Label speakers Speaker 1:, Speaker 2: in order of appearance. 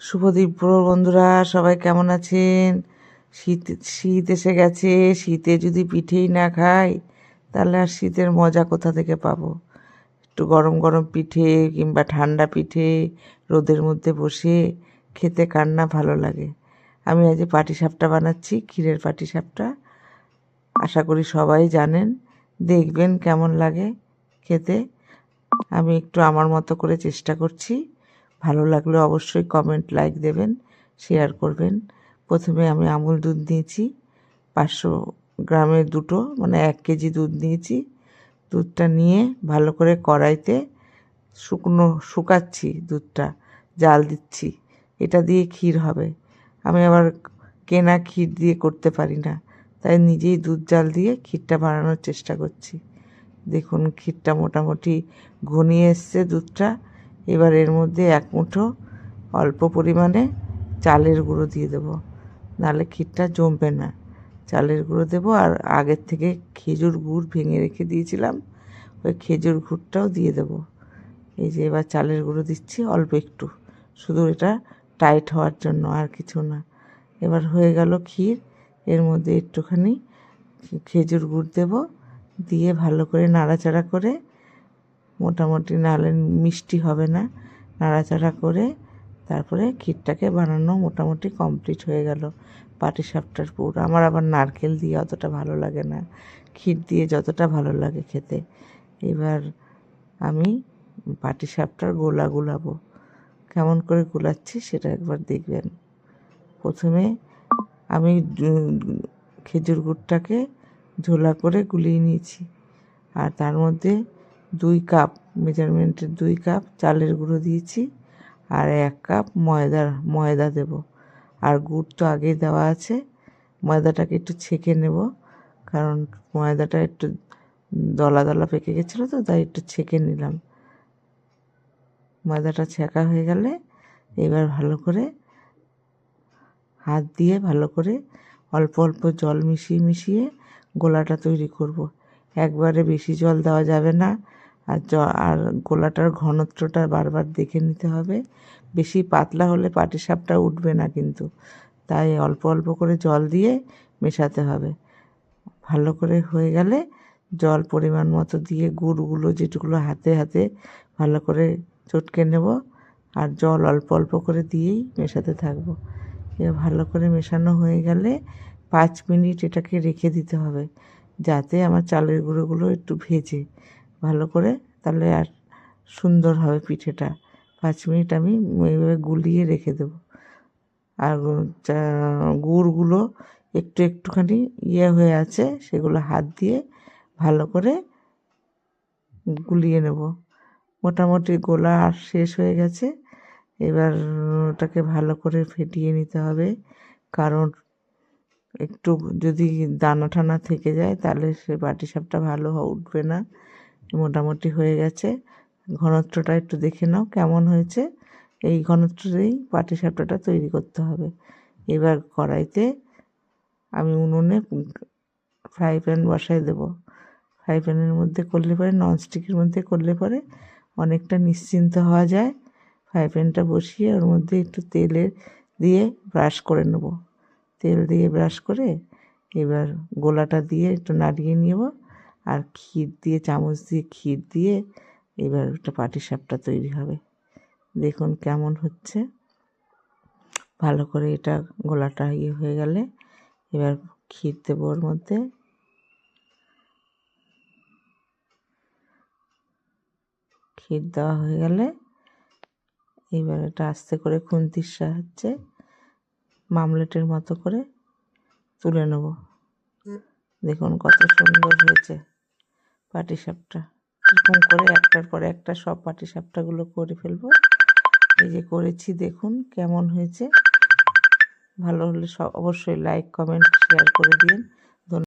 Speaker 1: শুভদীপ বন্ধুরা, সবাই কেমন আছেন? শীত শীত এসে গেছে। শীতে যদি পিঠেই না খাই, তাহলে আর শীতের মজা কোথা থেকে পাবো? একটু গরম গরম পিঠে কিংবা ঠান্ডা পিঠে রোদের মধ্যে বসে খেতে কার না ভালো লাগে। আমি আজ পাটিসাপটা বানাচ্ছি, ক্ষীরের পাটিসাপটা আশা করি সবাই জানেন, দেখবেন কেমন লাগে খেতে। আমি একটু আমার মতো করে চেষ্টা করছি। ভালো লাগলে অবশ্যই কমেন্ট লাইক দেবেন শেয়ার করবেন। প্রথমে আমি আমুল দুধ নিয়েছি, পাঁচশো গ্রামের দুটো মানে এক কেজি দুধ নিয়েছি। দুধটা নিয়ে ভালো করে কড়াইতে শুকনো, শুকাচ্ছি দুধটা, জাল দিচ্ছি। এটা দিয়ে ক্ষীর হবে। আমি আবার কেনা ক্ষীর দিয়ে করতে পারি না, তাই নিজেই দুধ জাল দিয়ে ক্ষীরটা বানানোর চেষ্টা করছি। দেখুন, ক্ষীরটা মোটামুটি ঘনিয়ে এসছে দুধটা। এবার এর মধ্যে এক মুঠো অল্প পরিমাণে চালের গুঁড়ো দিয়ে দেবো। নাহলে ক্ষীরটা জমবে না। চালের গুঁড়ো দেবো আর আগের থেকে খেজুর গুড় ভেঙে রেখে দিয়েছিলাম, ওই খেজুর গুড়টাও দিয়ে দেবো। এই যে এবার চালের গুঁড়ো দিচ্ছি অল্প একটু। শুধু এটা টাইট হওয়ার জন্য আর কিছু না। এবার হয়ে গেল ক্ষীর। এর মধ্যে একটুখানি খেজুর গুড় দেব। দিয়ে ভালো করে নাড়াচাড়া করে মোটামুটি নালে মিষ্টি হবে না। নাড়াচাড়া করে তারপরে ক্ষীরটাকে বানানো মোটামুটি কমপ্লিট হয়ে গেল। পাটিসাপটার পুর। আমার আবার নারকেল দিয়ে অতটা ভালো লাগে না। ক্ষীর দিয়ে যতটা ভালো লাগে খেতে। এবার আমি পাটিসাপটার গোলা গুলাবো। কেমন করে গুলাচ্ছি সেটা একবার দেখবেন। প্রথমে আমি খেজুর গুড়টাকে ঝোলা করে গুলিয়ে নিয়েছি। আর তার মধ্যে দুই কাপ মেজারমেন্টের দুই কাপ চালের গুঁড়ো দিয়েছি আর এক কাপ ময়দা ময়দা দেব। আর গুড় তো আগেই দেওয়া আছে। ময়দাটাকে একটু ছেঁকে নেব, কারণ ময়দাটা একটু দলা দলা পেকে গেছিল তো, তাই একটু ছেঁকে নিলাম। ময়দাটা ছেঁকা হয়ে গেলে এবার ভালো করে হাত দিয়ে ভালো করে অল্প অল্প জল মিশিয়ে মিশিয়ে গোলাটা তৈরি করব। একবারে বেশি জল দেওয়া যাবে না। আর জ, আর গোলাটার ঘনত্বটা বারবার দেখে নিতে হবে। বেশি পাতলা হলে পাটিসাপটা উঠবে না কিন্তু। তাই অল্প অল্প করে জল দিয়ে মেশাতে হবে। ভালো করে হয়ে গেলে জল পরিমাণ মতো দিয়ে গুড়গুলো যেটুকুলো হাতে হাতে ভালো করে চটকে নেব। আর জল অল্প অল্প করে দিয়েই মেশাতে থাকব। এ ভালো করে মেশানো হয়ে গেলে পাঁচ মিনিট এটাকে রেখে দিতে হবে। যাতে আমার চালের গুঁড়োগুলো একটু ভেজে ভালো করে, তাহলে আর সুন্দর হবে পিঠেটা। পাঁচ মিনিট আমি এইভাবে গুলিয়ে রেখে দেব। আর গুড়গুলো একটু একটুখানি ইয়ে হয়ে আছে, সেগুলো হাত দিয়ে ভালো করে গুলিয়ে নেব। মোটামুটি গোলা আর শেষ হয়ে গেছে। এবার ওটাকে ভালো করে ফেটিয়ে নিতে হবে। কারণ একটু যদি দানা টানা থেকে যায়, তাহলে সে বাটি সাপটা ভালো উঠবে না। মোটামুটি হয়ে গেছে। ঘনত্বটা একটু দেখে নাও কেমন হয়েছে। এই ঘনত্বতেই পাটি সাপটাটা তৈরি করতে হবে। এবার কড়াইতে আমি উনুনে ফ্রাই প্যান বসাই দেবো। ফ্রাই প্যানের মধ্যে করলে পরে, ননস্টিকের মধ্যে করলে পরে অনেকটা নিশ্চিন্ত হওয়া যায়। ফ্রাই প্যানটা বসিয়ে ওর মধ্যে একটু তেলের দিয়ে ব্রাশ করে নেব। তেল দিয়ে ব্রাশ করে এবার গোলাটা দিয়ে একটু নাড়িয়ে নেব আর ক্ষীর দিয়ে, চামচ দিয়ে ক্ষীর দিয়ে এবার একটা পাটিসাপটা তৈরি হবে। দেখুন কেমন হচ্ছে। ভালো করে এটা গোলাটা ইয়ে হয়ে গেলে এবার ক্ষীর দেবো ওর মধ্যে। ক্ষীর দেওয়া হয়ে গেলে এবার এটা আস্তে করে খুন্তির সাহায্যে মামলেটের মতো করে তুলে নেব। দেখুন কত সুন্দর হয়েছে পাটিসাপটা। এরকম করে একটার পরে একটা সব পাটিসাপটাগুলো করে ফেলব। এই যে করেছি, দেখুন কেমন হয়েছে। ভালো হলে সব অবশ্যই লাইক কমেন্ট শেয়ার করে দিন